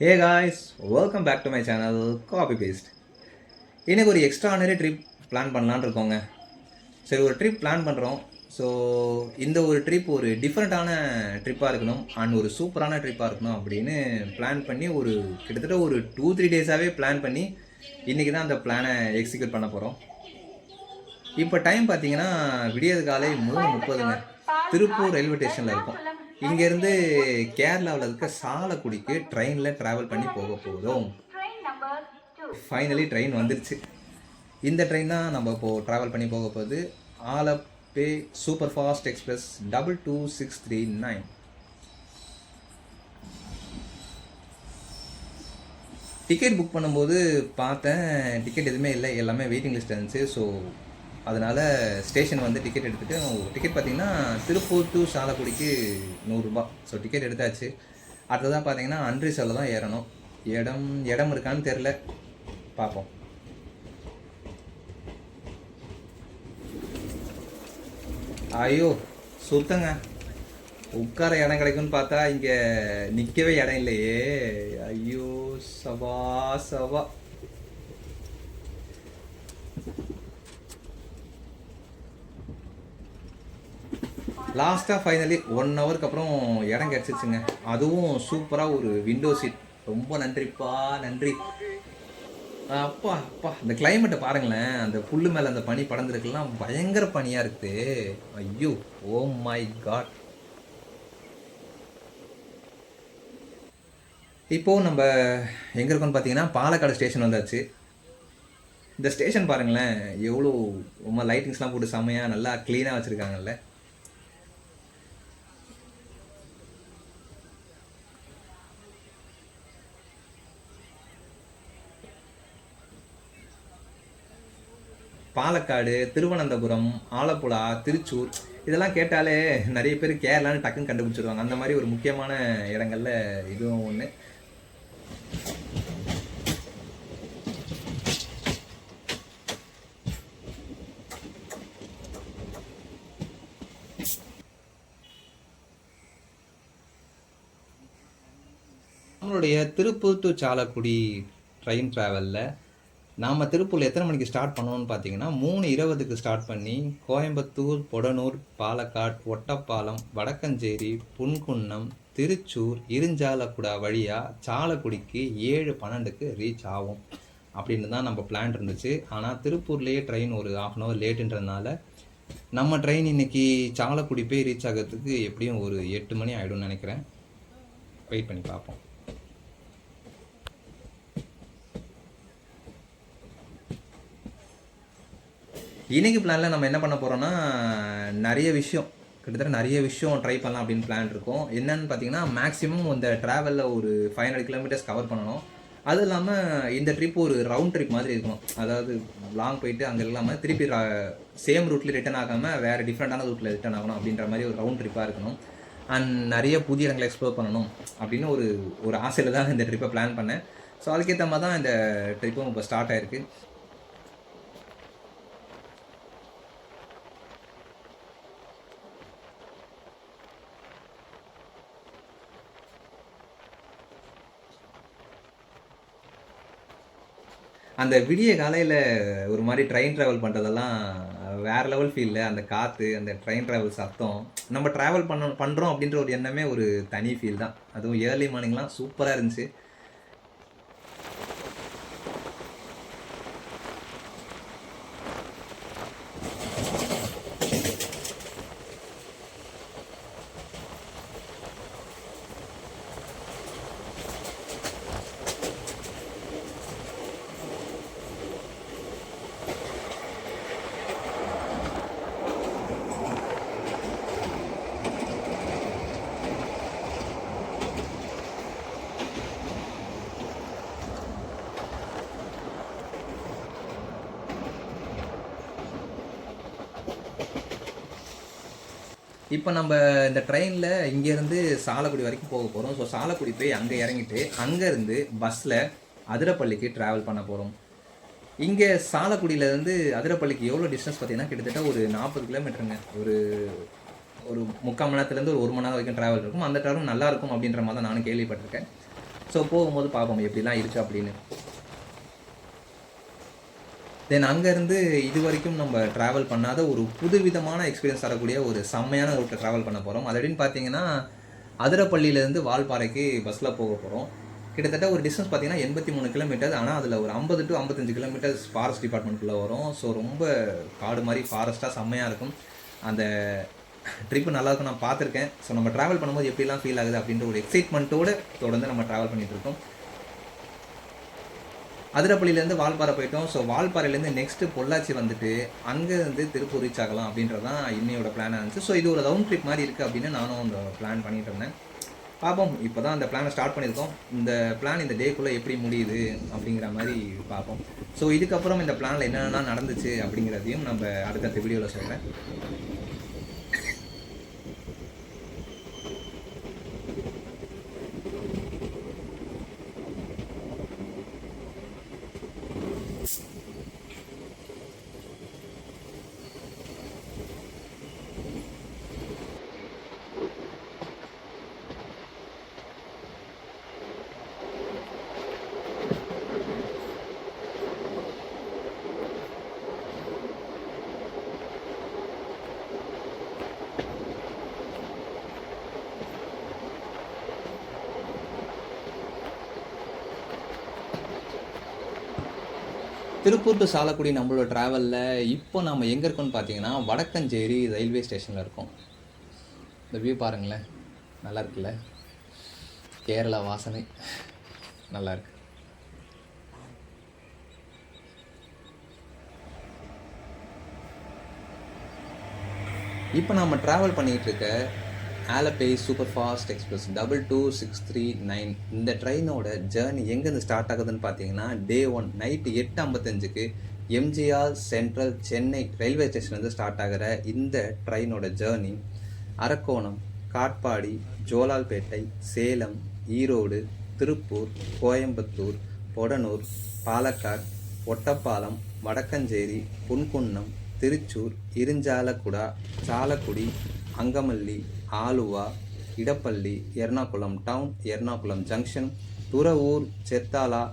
Hey guys welcome back to my channel coffee paste இன்றைக்கி ஒரு extraordinary trip plan பண்ணலான்னு இருக்கோங்க. சரி ஒரு ட்ரிப் பிளான் பண்ணுறோம் ஸோ இந்த ஒரு ட்ரிப் ஒரு டிஃப்ரெண்ட்டான ட்ரிப்பாக இருக்கணும் அண்ட் ஒரு சூப்பரான ட்ரிப்பாக இருக்கணும் அப்படின்னு பிளான் பண்ணி ஒரு கிட்டத்தட்ட ஒரு டூ த்ரீ டேஸாகவே பிளான் பண்ணி இன்றைக்கி தான் அந்த பிளானை எக்ஸிக்யூட் பண்ண போகிறோம் இப்போ டைம் பார்த்தீங்கன்னா விடியது காலை மூணு முப்பதுங்க. திருப்பூர் ரயில்வே ஸ்டேஷனில் இருக்கும். இங்கேருந்து கேரளாவில் இருக்க சாலக்குடிக்கு ட்ரெயினில் ட்ராவல் பண்ணி போக போதும் ஃபைனலி ட்ரெயின் வந்துருச்சு. இந்த ட்ரெயின் தான் நம்ம இப்போது ட்ராவல் பண்ணி போக போகுது. Alleppey super fast express double two six three nine ticket book பண்ணும்போது பார்த்தேன். டிக்கெட் எதுவுமே இல்லை. எல்லாமே வெயிட்டிங் லிஸ்ட் இருந்துச்சு. ஸோ அதனால் ஸ்டேஷன் வந்து டிக்கெட் எடுத்துகிட்டு டிக்கெட் பார்த்தீங்கன்னா திருப்பூர் டு சாலக்குடிக்கு நூறுரூபா ஸோ டிக்கெட் எடுத்தாச்சு. அடுத்ததாக பார்த்தீங்கன்னா அன்ரிசர்வில் தான் ஏறணும். இடம் இடம் இருக்கான்னு தெரில பார்ப்போம் ஐயோ சுத்தங்க. உட்கார இடம் கிடைக்கும்னு பார்த்தா இங்கே நிற்கவே இடம் இல்லையே. ஐயோ சவா சவா லாஸ்ட்டாக ஃபைனலி ஒன் ஹவருக்கு அப்புறம் இடம் கிடச்சிச்சுங்க அதுவும் சூப்பராக ஒரு விண்டோ சீட் ரொம்ப நன்றிப்பா நன்றி. அப்பா அப்பா இந்த கிளைமேட்டை பாருங்களேன். அந்த புல்லு மேலே அந்த பனி படந்துருக்குலாம் பயங்கர பனியாக இருக்குது ஐயோ oh ஓ மை காட் இப்போது நம்ம எங்கே இருக்கோம்னு பார்த்தீங்கன்னா பாலக்காடு ஸ்டேஷன் வந்தாச்சு. இந்த ஸ்டேஷன் பாருங்களேன். எவ்வளோ ரொம்ப லைட்டிங்ஸ்லாம் போட்டு செம்மையாக நல்லா க்ளீனாக வச்சுருக்காங்கல்ல. பாலக்காடு திருவனந்தபுரம் ஆலப்புழா திருச்சூர் இதெல்லாம் கேட்டாலே நிறைய பேர் கேரளான்னு டக்குன்னு கண்டுபிடிச்சிருவாங்க. அந்த மாதிரி ஒரு முக்கியமான இடங்கள்ல இதுவும் ஒன்று நம்மளுடைய திருப்பூர் டு சாலக்குடி ட்ரெயின் ட்ராவலில் நாம் திருப்பூரில் எத்தனை மணிக்கு ஸ்டார்ட் பண்ணுவோம்னு பார்த்தீங்கன்னா மூணு இருபதுக்கு ஸ்டார்ட் பண்ணி கோயம்புத்தூர் பொடனூர் பாலக்காட் ஒட்டப்பாலம் வடக்கஞ்சேரி புன்குன்னம் திருச்சூர் இருஞ்சாலக்குடா வழியாக சாலக்குடிக்கு ஏழு பன்னெண்டுக்கு ரீச் ஆகும். அப்படின்னு தான் நம்ம பிளான் இருந்துச்சு. ஆனால் திருப்பூர்லேயே ட்ரெயின் ஒரு ஆஃப் அன் ஹவர் லேட்டுன்றதுனால நம்ம ட்ரெயின் இன்னைக்கு சாலக்குடி போய் ரீச் ஆகிறதுக்கு எப்படியும் ஒரு எட்டு மணி ஆகிடும்னு நினைக்கிறேன். வெயிட் பண்ணி பார்ப்போம். இன்னைக்கு பிளானில் நம்ம என்ன பண்ண போகிறோம்னா நிறைய விஷயம் கிட்டத்தட்ட நிறைய விஷயம் ட்ரை பண்ணலாம் அப்படின்னு பிளான் இருக்கும். என்னன்னு பார்த்தீங்கன்னா மேக்ஸிமம் இந்த ட்ராவலில் ஒரு ஃபைவ் ஹண்ட்ரட் கிலோமீட்டர்ஸ் கவர் பண்ணணும். அது இல்லாமல் இந்த ட்ரிப் ஒரு ரவுண்ட் ட்ரிப் மாதிரி இருக்கணும். அதாவது லாங் போயிட்டு அங்கே இல்லாமல் திருப்பி சேம் ரூட்டில் ரிட்டர்ன் ஆகாமல் வேறு டிஃப்ரெண்ட்டான ரூட்டில் ரிட்டர்ன் ஆகணும் அப்படின்ற மாதிரி ஒரு ரவுண்ட் ட்ரிப்பாக இருக்கணும். அண்ட் நிறைய புதிய இடங்களை எக்ஸ்ப்ளோர் பண்ணணும் அப்படின்னு ஒரு ஒரு ஆசையில் தான் இந்த ட்ரிப்பை பிளான் பண்ணேன். ஸோ அதுக்கேற்ற மாதிரி தான் இந்த ட்ரிப்பும் இப்போ ஸ்டார்ட் ஆயிருக்கு. அந்த விடிய காலையில் ஒரு மாதிரி ட்ரெயின் ட்ராவல் பண்ணுறதெல்லாம் வேறு லெவல் ஃபீலில் அந்த காற்று அந்த ட்ரெயின் ட்ராவல் சத்தம் நம்ம ட்ராவல் பண்ண பண்ணுறோம் அப்படின்ற ஒரு எண்ணமே ஒரு தனி ஃபீல் தான். அதுவும் ஏர்லி மார்னிங்லாம் சூப்பராக இருந்துச்சு. இப்போ நம்ம இந்த ட்ரெயினில் இங்கேருந்து சாலக்குடி வரைக்கும் போக போகிறோம் ஸோ சாலக்குடி போய் அங்கே இறங்கிட்டு அங்கேருந்து பஸ்ஸில் அதிரப்பள்ளிக்கு ட்ராவல் பண்ண போகிறோம் இங்கே சாலக்குடியிலேருந்து அதிரப்பள்ளிக்கு எவ்வளோ டிஸ்டன்ஸ் பார்த்தீங்கன்னா கிட்டத்தட்ட ஒரு நாற்பது கிலோமீட்டருங்க. ஒரு ஒரு முக்கால் மணி நேரத்துலேருந்து ஒரு ஒரு மணி நேரம் வரைக்கும் ட்ராவல் இருக்கும். அந்த ட்ராவலும் நல்லாயிருக்கும் அப்படின்ற மாதிரி தான் நானும் கேள்விப்பட்டிருக்கேன். ஸோ போகும்போது பார்ப்போம் எப்படிலாம் இருக்குது அப்படின்னு. தென் அங்கேருந்து இது வரைக்கும் நம்ம ட்ராவல் பண்ணாத ஒரு புதுவிதமான எக்ஸ்பீரியன்ஸ் தரக்கூடிய ஒரு செம்மையான ரூட்டை ட்ராவல் பண்ண போகிறோம் அது அப்படின்னு பார்த்தீங்கன்னா அதிரப்பள்ளியிலேருந்து வால்பாறைக்கு பஸ்ஸில் போக போகிறோம் கிட்டத்தட்ட ஒரு டிஸ்டன்ஸ் பார்த்தீங்கன்னா எண்பத்தி மூணு கிலோமீட்டர் ஆனால் அதில் ஒரு ஐம்பது டு ஐம்பத்தஞ்சு கிலோமீட்டர்ஸ் ஃபாரஸ்ட் டிபார்ட்மெண்ட்டுக்குள்ளே வரும். ஸோ ரொம்ப காடு மாதிரி ஃபாரஸ்ட்டாக செம்மையாக இருக்கும். அந்த ட்ரிப்பு நல்லா இருக்கும் நான் பார்த்துருக்கேன். ஸோ நம்ம ட்ராவல் பண்ணும்போது எப்படிலாம் ஃபீல் ஆகுது அப்படின்ற ஒரு எக்ஸைட்மெண்ட்டோடு தொடர்ந்து நம்ம ட்ராவல் பண்ணிகிட்டு இருக்கோம். அதிரப்பள்ளியிலேருந்து வால்பாறை போயிட்டோம். ஸோ வால்பாறையிலேருந்து நெக்ஸ்ட்டு பொள்ளாச்சி வந்துட்டு அங்கேருந்து திருப்பூர் ரீச் ஆகலாம் அப்படின்றது தான் இன்னையோட பிளானாக இருந்துச்சு. ஸோ இது ஒரு ரவுண்ட் ட்ரிப் மாதிரி இருக்குது அப்படின்னு நானும் அந்த பிளான் பண்ணிட்டு இருந்தேன். பார்ப்போம். இப்போ தான் அந்த பிளானை ஸ்டார்ட் பண்ணியிருக்கோம். இந்த பிளான் இந்த டேக்குள்ளே எப்படி முடியுது அப்படிங்கிற மாதிரி பார்ப்போம். ஸோ இதுக்கப்புறம் இந்த பிளானில் என்னென்ன நடந்துச்சு அப்படிங்கிறதையும் நம்ம அடுத்தடுத்த வீடியோவில் சொல்கிறேன் திருப்பூர் டு சாலக்குடி நம்மளோட ட்ராவலில் இப்போ நம்ம எங்கே இருக்கோம்னு பார்த்தீங்கன்னா வடக்கஞ்சேரி ரயில்வே ஸ்டேஷனில் இருக்கோம். இந்த வியூ பாருங்களேன். நல்லா இருக்குல்ல? கேரளா வாசனை. நல்லா இருக்கு. இப்போ நம்ம ட்ராவல் பண்ணிகிட்டு இருக்க Alleppey super fast express double two six three nine இந்த ட்ரெயினோட ஜேர்னி எங்கேருந்து ஸ்டார்ட் ஆகுதுன்னு பார்த்தீங்கன்னா டே ஒன் நைட்டு எட்டு ஐம்பத்தஞ்சுக்கு எம்ஜிஆர் சென்ட்ரல் சென்னை ரயில்வே ஸ்டேஷன்லேருந்து ஸ்டார்ட் ஆகிற இந்த ட்ரெயினோட journey Arakkonam Katpadi Jolarpettai Salem Erode Tiruppur Coimbatore Podanur Palakkad Ottapalam Vadakkanchery Punkunnam Thrissur Irinjalakuda Chalakudy Angamaly Aluva Edappally Ernakulam town Ernakulam junction Thuravoor Cherthala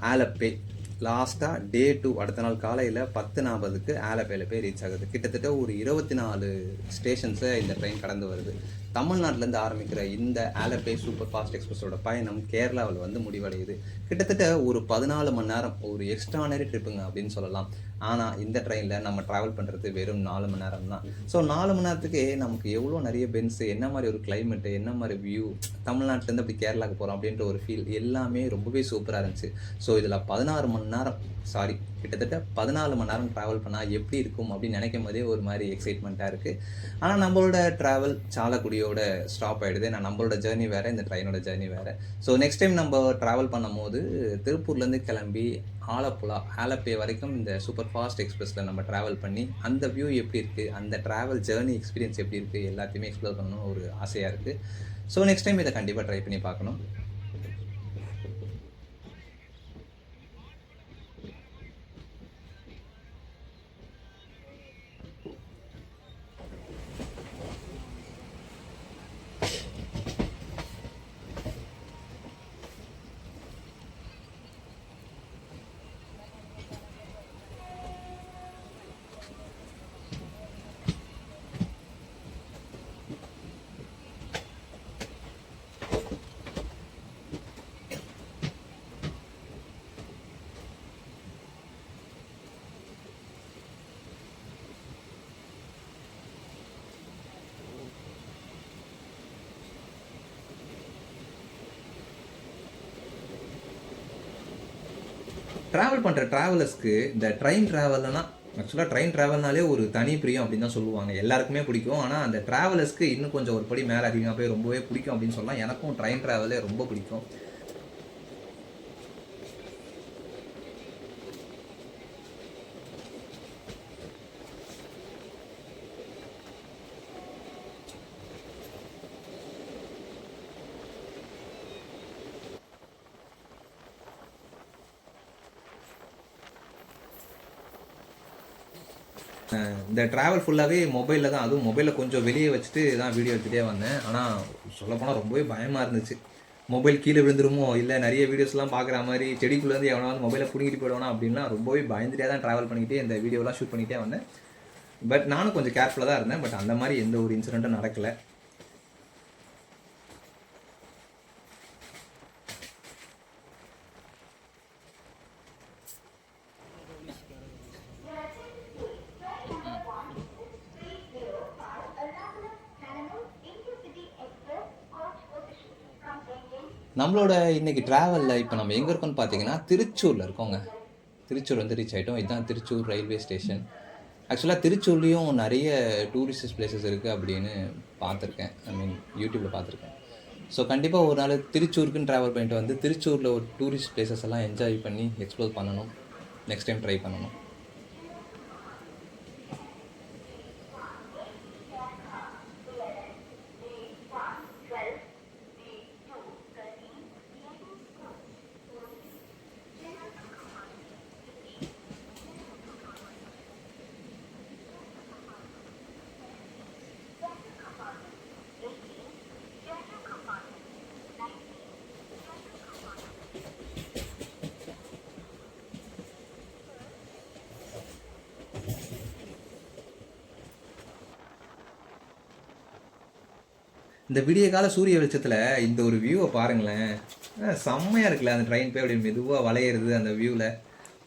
Alleppey. லாஸ்ட்டாக day two அடுத்த நாள் காலையில் பத்து நாற்பதுக்கு ஆலப்பேல போய் ரீச் ஆகுது. கிட்டத்தட்ட ஒரு இருபத்தி நாலு ஸ்டேஷன்ஸை இந்த ட்ரெயின் கடந்து வருது. தமிழ்நாட்டிலேருந்து ஆரம்பிக்கிற இந்த ஆலப்பே சூப்பர் ஃபாஸ்ட் எக்ஸ்பிரஸோட பயணம் கேரளாவில் வந்து முடிவடையுது. கிட்டத்தட்ட ஒரு பதினாலு மணி நேரம் ஒரு எக்ஸ்ட்ரானரி ட்ரிப்புங்க அப்படின்னு சொல்லலாம். ஆனால் இந்த ட்ரெயினில் நம்ம ட்ராவல் பண்ணுறது வெறும் நாலு மணி நேரம் தான். ஸோ நாலு மணி நேரத்துக்கே நமக்கு எவ்வளோ நிறைய பென்ஸ் என்ன மாதிரி ஒரு கிளைமேட்டு என்ன மாதிரி வியூ தமிழ்நாட்டிலேருந்து அப்படி கேரளாவுக்கு போகிறோம் அப்படின்ற ஒரு ஃபீல் எல்லாமே ரொம்பவே சூப்பராக இருந்துச்சு. ஸோ இதில் பதினாறு மணி நேரம் சாரி கிட்டத்தட்ட பதினாலு மணி நேரம் ட்ராவல் பண்ணால் எப்படி இருக்கும் அப்படின்னு நினைக்கும் போதே ஒரு மாதிரி எக்ஸைட்மெண்ட்டாக இருக்குது ஆனால் நம்மளோட ட்ராவல் சாலக்குடியோட ஸ்டாப் ஆகிடுது நான் நம்மளோட ஜேர்னி வேறு இந்த ட்ரெயினோட ஜேர்னி வேறு. ஸோ நெக்ஸ்ட் டைம் நம்ம ட்ராவல் பண்ணும்போது திருப்பூர்லேருந்து கிளம்பி ஆலப்புழா ஆலப்பே வரைக்கும் இந்த சூப்பர் ஃபாஸ்ட் எக்ஸ்பிரஸில் நம்ம ட்ராவல் பண்ணி அந்த வியூ எப்படி இருக்குது அந்த ட்ராவல் ஜேர்னி எக்ஸ்பீரியன்ஸ் எப்படி இருக்குது எல்லாத்தையுமே எக்ஸ்ப்ளோர் பண்ணணும் ஒரு ஆசையாக இருக்குது ஸோ நெக்ஸ்ட் டைம் இதை கண்டிப்பாக ட்ரை பண்ணி பார்க்கணும். ட்ராவல் பண்ணுற ட்ராவலர்ஸ்க்கு இந்த ட்ரெயின் ட்ராவல்னா ஆக்சுவலாக ட்ரெயின் ட்ராவல்னாலே ஒரு தனி பிரியம் அப்படின்னு தான் சொல்லுவாங்க. எல்லாருக்குமே பிடிக்கும். ஆனால் அந்த ட்ராவலர்ஸ்க்கு இன்னும் கொஞ்சம் ஒரு படி மேலே அதிகமாக போய் ரொம்பவே பிடிக்கும் அப்படின்னு சொல்லலாம் எனக்கும் ட்ரெயின் ட்ராவலே ரொம்ப பிடிக்கும். இந்த ட்ராவல் ஃபுல்லாகவே மொபைலில் தான். அதுவும் மொபைலில் கொஞ்சம் வெளியே வச்சுட்டு தான் வீடியோ எடுத்துகிட்டே வந்தேன். ஆனால் சொல்லப்போனால் ரொம்பவே பயமாக இருந்துச்சு. மொபைல் கீழே விழுந்துருமோ? இல்லை நிறைய வீடியோஸ்லாம் பார்க்குற மாதிரி செடிக்குள்ளேருந்து எவனாவது மொபைலை பிடிங்கிட்டு போயிடுவானா அப்படின்லாம் ரொம்பவே பயந்துட்டே தான் ட்ராவல் பண்ணிக்கிட்டே இந்த வீடியோலாம் ஷூட் பண்ணிகிட்டே வந்தேன். பட் நானும் கொஞ்சம் கேர்ஃபுல்லாக தான் இருந்தேன். பட் அந்த மாதிரி எந்த ஒரு இன்சிடெண்ட்டும் நடக்கலை. நம்மளோட இன்னைக்கு ட்ராவலில் இப்போ நம்ம எங்கே இருக்கோம்னு பார்த்தீங்கன்னா திருச்சூரில் இருக்கோங்க. திருச்சூர் வந்து ரீச் ஆகிட்டோம் இதுதான் திருச்சூர் ரயில்வே ஸ்டேஷன் ஆக்சுவலாக திருச்சூர்லேயும் நிறைய டூரிஸ்ட் பிளேசஸ் இருக்குது அப்படின்னு பார்த்துருக்கேன் ஐ மீன் யூடியூப்பில் பார்த்துருக்கேன் ஸோ கண்டிப்பாக ஒரு நாள் திருச்சூருக்குன்னு ட்ராவல் பண்ணிட்டு வந்து திருச்சூரில் ஒரு டூரிஸ்ட் பிளேசஸ் எல்லாம் என்ஜாய் பண்ணி எக்ஸ்ப்ளோர் பண்ணணும். நெக்ஸ்ட் டைம் ட்ரை பண்ணணும். இந்த விடிய கால சூரிய வெளிச்சத்தில் இந்த ஒரு வியூவை பாருங்களேன். செம்மையாக இருக்குல்ல அந்த ட்ரெயின் போய் அப்படி மெதுவாக வளையிறது அந்த வியூவில்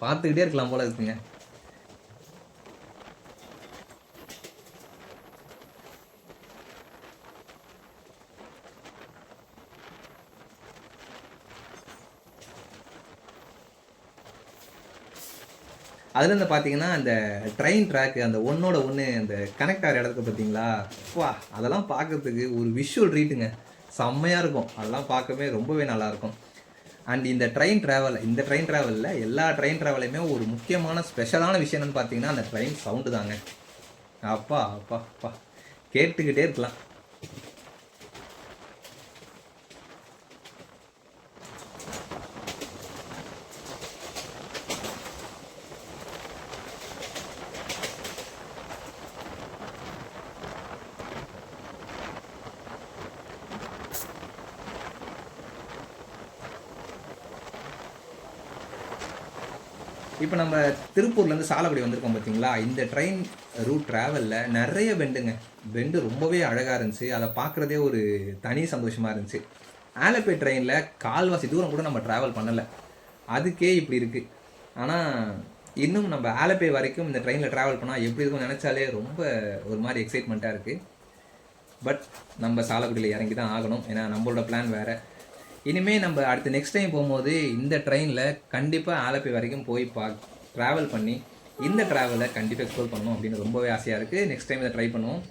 பார்த்துக்கிட்டே இருக்கலாம் போல இருக்குங்க. அதில் இருந்து பார்த்தீங்கன்னா அந்த ட்ரெயின் ட்ராக்கு அந்த ஒன்னோட ஒன்று அந்த கனெக்ட் ஆகிற இடத்துக்கு பார்த்தீங்களா வா அதெல்லாம் பார்க்கறதுக்கு ஒரு விஷுவல் ட்ரீட்டுங்க செம்மையாக இருக்கும். அதெல்லாம் பார்க்கவே ரொம்பவே நல்லாயிருக்கும். அண்ட் இந்த ட்ரெயின் ட்ராவல் இந்த ட்ரெயின் ட்ராவலில் எல்லா ட்ரெயின் ட்ராவலையுமே ஒரு முக்கியமான ஸ்பெஷலான விஷயம் பார்த்தீங்கன்னா அந்த ட்ரெயின் சவுண்டு தாங்க. அப்பா அப்பா அப்பா. கேட்டுக்கிட்டே இருக்கலாம். இப்போ நம்ம திருப்பூர்லேருந்து சாலக்குடி வந்திருக்கோம் பார்த்தீங்களா இந்த ட்ரெயின் ரூட் ட்ராவலில் நிறைய பெண்டுங்க. பெண்டு ரொம்பவே அழகாக இருந்துச்சு. அதை பார்க்குறதே ஒரு தனி சந்தோஷமாக இருந்துச்சு. ஆலப்பே ட்ரெயினில் கால்வாசி தூரம் கூட நம்ம ட்ராவல் பண்ணலை. அதுக்கே இப்படி இருக்குது ஆனால் இன்னும் நம்ம ஆலப்பே வரைக்கும் இந்த ட்ரெயினில் ட்ராவல் பண்ணால் எப்படி இருக்கும் நினச்சாலே ரொம்ப ஒரு மாதிரி எக்ஸைட்மெண்ட்டாக இருக்குது பட் நம்ம சாலக்குடியில் இறங்கி தான் ஆகணும். ஏன்னா நம்மளோட பிளான் வேறு. இனிமேல் நம்ம அடுத்து நெக்ஸ்ட் டைம் போகும்போது இந்த ட்ரெயினில் கண்டிப்பாக ஆலப்பி வரைக்கும் போய் பா ட்ராவல் பண்ணி இந்த ட்ராவலை கண்டிப்பாக எக்ஸ்ப்ளோர் பண்ணணும் அப்படின்னு ரொம்பவே ஆசையாக இருக்குது நெக்ஸ்ட் டைம் இதை ட்ரை பண்ணுவோம்.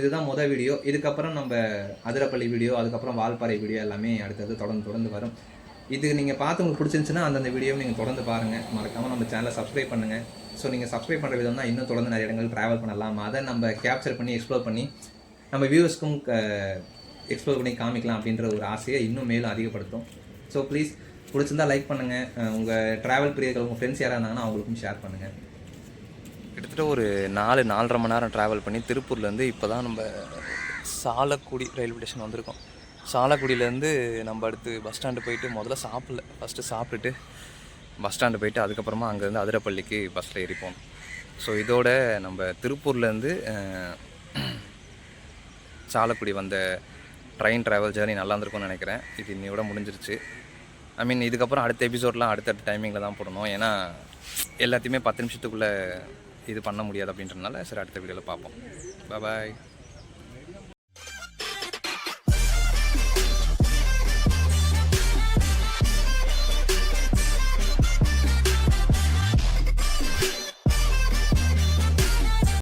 இதுதான் மொதல் வீடியோ இதுக்கப்புறம் நம்ம அதிரப்பள்ளி வீடியோ அதுக்கப்புறம் வால்பாறை வீடியோ எல்லாமே அடுத்தது தொடர்ந்து தொடர்ந்து வரும். இது நீங்கள் பார்த்து உங்களுக்கு பிடிச்சிருந்துச்சுன்னா அந்தந்த வீடியோவை நீங்கள் தொடர்ந்து பாருங்கள் மறக்காமல் நம்ம சேனலை சப்ஸ்கிரைப் பண்ணுங்கள் ஸோ நீங்கள் சப்ஸ்கிரைப் பண்ணுற விதம் தான் இன்னும் தொடர்ந்து நிறைய இடங்கள் ட்ராவல் பண்ணலாம். அதை நம்ம கேப்சர் பண்ணி எக்ஸ்ப்ளோர் பண்ணி நம்ம வியூவர்ஸ்க்கும் எக்ஸ்ப்ளோர் பண்ணி காமிக்கலாம் அப்படின்ற ஒரு ஆசையை இன்னும் மேலும் அதிகப்படுத்தும். ஸோ ப்ளீஸ் பிடிச்சிருந்தா லைக் பண்ணுங்கள் உங்கள் ட்ராவல் பிரியர்கள் உங்கள் ஃப்ரெண்ட்ஸ் யாராக இருந்தாங்கன்னா அவங்களுக்கும் ஷேர் பண்ணுங்கள் கிட்டத்தட்ட ஒரு நாலு நாலரை மணி நேரம் ட்ராவல் பண்ணி திருப்பூர்லேருந்து இப்போ தான் நம்ம சாலக்குடி ரயில்வே ஸ்டேஷன் வந்திருக்கோம். சாலக்குடியிலேருந்து நம்ம அடுத்து பஸ் ஸ்டாண்டு போயிட்டு முதல்ல சாப்பிடல. ஃபஸ்ட்டு சாப்பிட்டுட்டு பஸ் ஸ்டாண்டு போயிட்டு அதுக்கப்புறமா அங்கேருந்து அதிரப்பள்ளிக்கு பஸ்ஸில் ஏறிப்போம். ஸோ இதோட நம்ம திருப்பூர்லேருந்து சாலக்குடி வந்த ட்ரெயின் ட்ராவல் ஜேர்னி நல்லா இருந்திருக்கும்னு நினைக்கிறேன். இது இன்னையோட முடிஞ்சிருச்சு. ஐ மீன் இதுக்கப்புறம் அடுத்த எபிசோட்லாம் அடுத்தடுத்த டைமிங்கில் தான் போடணும். ஏன்னா எல்லாத்தையுமே பத்து நிமிஷத்துக்குள்ளே இது பண்ண முடியாது அப்படின்றனால சரி அடுத்த வீடியோவில் பார்ப்போம். பாய்